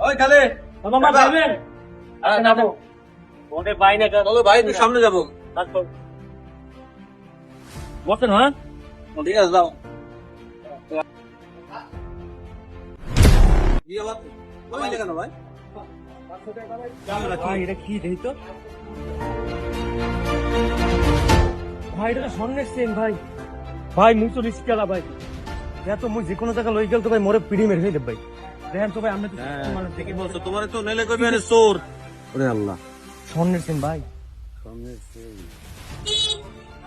ওই খালে। মামা যাবেন? হ্যাঁ, আচ্ছা না চলো ভাই সামনে যাব। বসেন হ্যাঁ? ঠিক আছে যাও। কি তো? ভাই এটা স্বর্ণের ভাই। ভাই মুই তো রিস্ক ভাই। দেখ তো মুই যে কোনো জায়গা লই গেল তো ভাই মোরে পিড়ি মেরে ভাই। দেখেন তো ভাই আমরা তো মানে ঠিকই বলছো? তোমার তো নেলে কইবে আরে চোর। ওরে আল্লাহ। স্বর্ণের ভাই।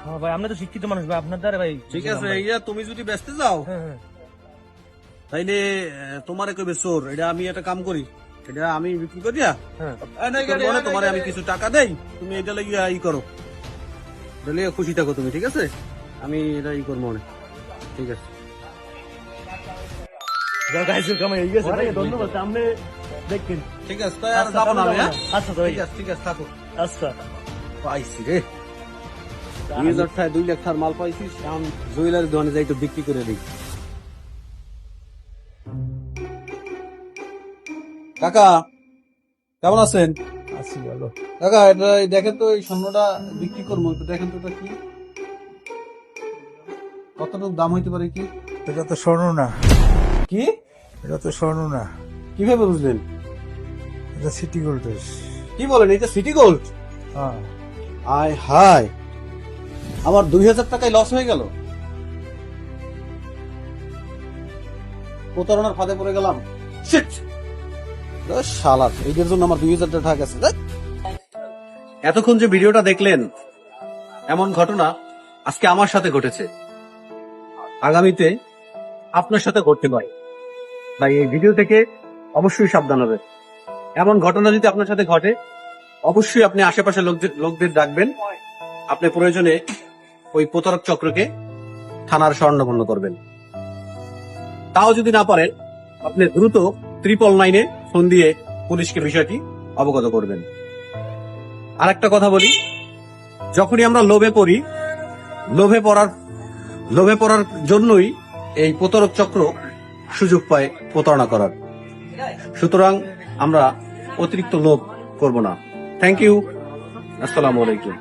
হ্যাঁ ভাই আমরা তো শিক্ষিত মানুষ ভাই আপনার দ্বারা ভাই ঠিক আছে ইয়া তুমি যদি ব্যস্ত যাও হ্যাঁ তাইলে তোমারে কইবে চোর। এটা আমি একটা কাম করি। এটা আমি বিক্রি করি দিয়া হ্যাঁ। তোমারে তোমারে আমি কিছু টাকা দেই তুমি এটা লাগিয়ে ই করো। এটা খুশি থাকো তুমি ঠিক আছে? আমি এটা ই করব অনেক ঠিক আছে। যাও গাইস কামাই হয়ে গেছে। ধন্যবাদ। আপনি দেখেন ঠিক আছে তাই আর যাব না? হ্যাঁ আচ্ছা তো ঠিক আছে ঠিক আছে থাকো আচ্ছা। পাইছি রে। দুই হাজার টাকা দুই লাখ টাকার মাল পাইছি শ্যাম জুয়েলারি দোকানে যাই তো বিক্রি করে দিই। কাকা কেমন আছেন? আছি ভালো। কাকা এটা দেখেন তো এই স্বর্ণটা বিক্রি করব একটু দেখেন তো এটা কি? কতটুকু দাম হইতে পারে কি? এটা তো স্বর্ণ না। কি? এটা তো স্বর্ণ না। কীভাবে বুঝলেন? এটা সিটি গোল্ডের কি বলেন এটা সিটি গোল্ড হ্যাঁ। আয় হায় আমার দুই হাজার টাকায় লস হয়ে গেল। প্রতারণার ফাঁদে পড়ে গেলাম। শালা এইটার জন্য আমার দুই হাজার টাকা গেছে। এতক্ষণ যে ভিডিওটা দেখলেন এমন ঘটনা আজকে আমার সাথে ঘটেছে। আগামীতে আপনার সাথে ঘটতে পারে। তাই এই ভিডিও থেকে অবশ্যই সাবধান হবে। এমন ঘটনা যদি আপনার সাথে ঘটে, অবশ্যই আপনি আশেপাশে লোকদের লোকদের ডাকবেন। আপনি প্রয়োজনে ওই প্রতারক চক্রকে থানার স্বর্ণপন্ন করবেন। তাও যদি না পারেন, আপনি দ্রুত ত্রিপল নাইনে ফোন দিয়ে পুলিশকে বিষয়টি অবগত করবেন। আর একটা কথা বলি, যখনই আমরা লোভে পড়ি, লোভে পড়ার লোভে পড়ার জন্যই এই প্রতারক চক্র সুযোগ পায় প্রতারণা করার। সুতরাং আমরা অতিরিক্ত লোভ করব না। থ্যাংক ইউ আসসালামু আলাইকুম।